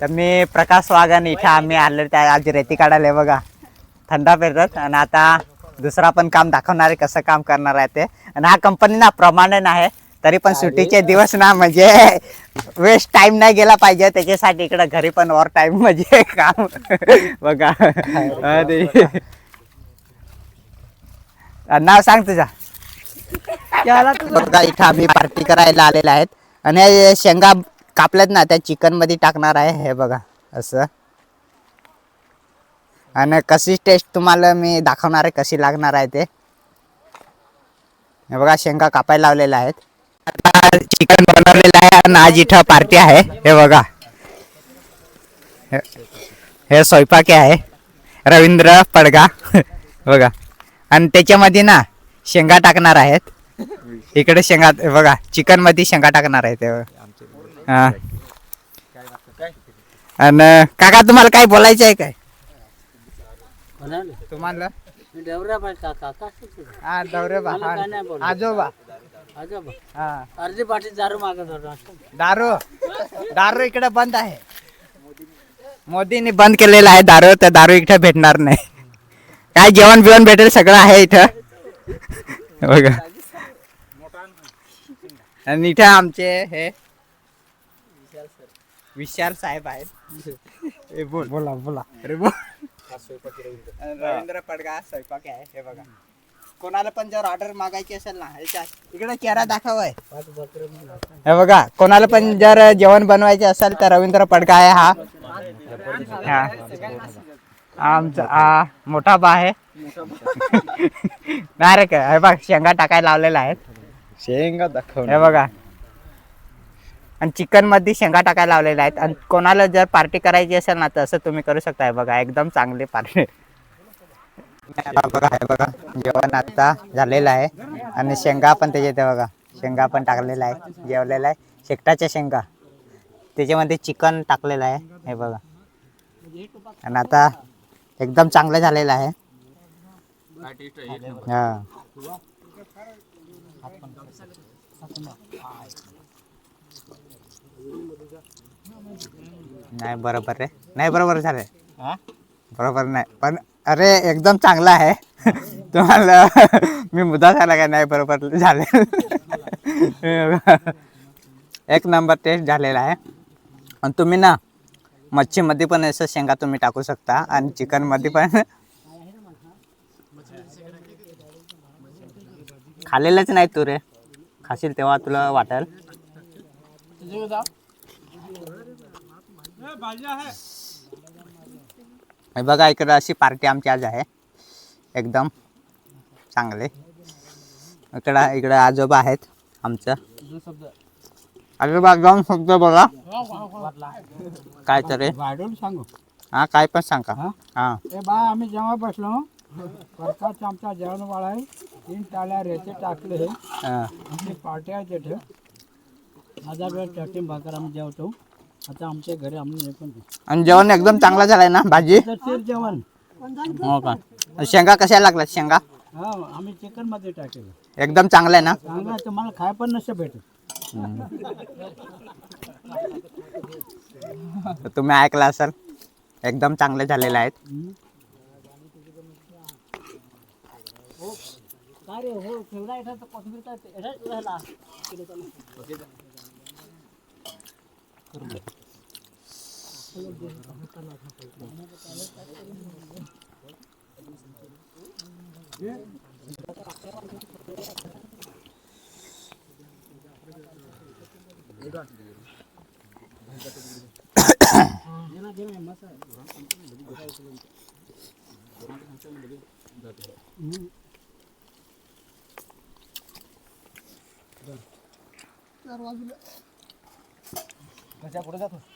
तर मी प्रकाश वाघन इथे आम्ही आलो त्या आज रेती काढायला बघा. थंडा पेरतात. आणि आता दुसरा पण काम दाखवणार आहे कसं काम करणार आहे ते. आणि हा कंपनी ना प्रमाणन आहे तरी पण सुट्टीचे दिवस ना म्हणजे वेस्ट टाइम नाही गेला पाहिजे. त्याच्यासाठी इकडे घरी पण ओव्हर टाइम म्हणजे काम. बघा. अरे नाव सांग तुझा. बघा इथं आम्ही पार्टी करायला आलेला आहेत. आणि शेंगा कापल्यात ना त्या चिकनमध्ये टाकणार आहे हे बघा असं. आणि कशी टेस्ट तुम्हाला मी दाखवणार आहे कशी लागणार आहे ते. हे बघा शेंगा कापायला लावलेल्या आहेत. आता चिकन बनवलेलं आहे आणि आज इथं पार्टी आहे हे बघा. हे- हे स्वयंपाकी आहे. रवींद्र पडगा बघा. आणि त्याच्यामध्ये ना शेंगा टाकणार आहेत. इकडे शेंगा बघा चिकनमध्ये शेंगा टाकणार आहे ते हा. आणि काका तुम्हाला काय बोलायचं आहे काय? तुम्हाला? हा दौरे बा मला काय नाही बोलायचं. आजोबा. हा. अर्धी पाठी दारू मागत होता दारू. दारू इकडे बंद आहे. मोदींनी बंद केलेलं आहे दारू तर दारू इकडे भेटणार नाही. काय जेवण बिवण भेटेल सगळं आहे इथं? बघा. आणि इथे आमचे हे विशाल साहेब आहेत. हे बोल. बोला बोला. अरे बोल. रवींद्र पडगा स्वयंपाक आहे हे बघा. कोणाला पण जर ऑर्डर मागायची असेल ना इकडे चेहरा दाखवाय हे बघा कोणाला पण जर जेवण बनवायचे असेल तर रवींद्र पडका आहे हा. आमचा हा मोठा बा आहे. नाही रे काय हे बघ शेंगा टाकायला लावलेला आहेत. शेंगा दाखव हे बघा. आणि चिकनमध्ये शेंगा टाकायला लावलेल्या आहेत. आणि कोणाला जर पार्टी करायची असेल ना तसं तुम्ही करू शकता हे बघा एकदम चांगली पार्टी. बघा हे बघा जेवण आता झालेलं आहे. आणि शेंगा पण त्याच्यात आहे बघा. शेंगा पण टाकलेला आहे जेवलेला आहे शेकटाच्या शेंगा. त्याच्यामध्ये चिकन टाकलेलं आहे. हे बघा. आणि आता एकदम चांगलं झालेलं आहे. हा. नाही बरोबर रे. नाही बरोबर झालंय. बरोबर नाही. पण अरे एकदम चांगला आहे. तुम्हाला मी मुद्दा झाला का? नाही बरोबर झाले. एक नंबर टेस्ट झालेला आहे. आणि तुम्ही ना मच्छीमध्ये पण असं शेंगा तुम्ही टाकू शकता आणि चिकनमध्ये पण. खाल्लेलंच नाही तू रे. खाशील तेव्हा तुला वाटेल. बघा इकडं अशी पार्टी आमची आज आहे. एकदम चांगले. इकडं इकडं आजोबा आहेत आमचं. आजोबा जाऊन शब्द बघा. काय तर सांगू. हा काय पण सांगा. हा? हा. ए बा आम्ही जेव्हा बसलो आमचा जेवण वाळा आहे. तीन टाळ्या रेते टाकले. आहे तिथे. हजार वेळ चटणी भाकर आम्ही जेवतो. आता आमच्या घरी आम्ही आणि जेवण एकदम चांगला झालाय ना भाजी? तर जेवण. हो का? शेंगा कशा लागल्यात शेंगा? हा आम्ही चिकनमध्ये टाकेल एकदम चांगलं आहे ना? चांगलं तुम्हाला खाय पण नसतं भेटत तर तुम्ही ऐकलं असाल एकदम चांगले झालेले आहेत. काय रे हो केवढा येतात कोथिंबीर Baca kuda satu.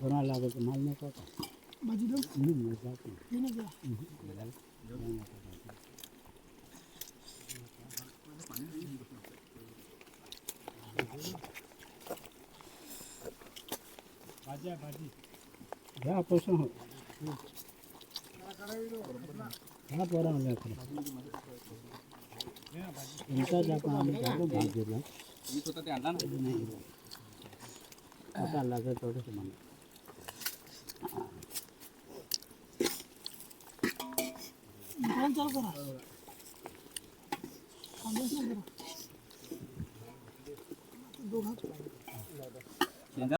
कोणाला लागत माल नको घ्या पैसा हो घ्या बरं म्हणजे तुमचाच आपण आम्ही जातो भाग घेतला नाही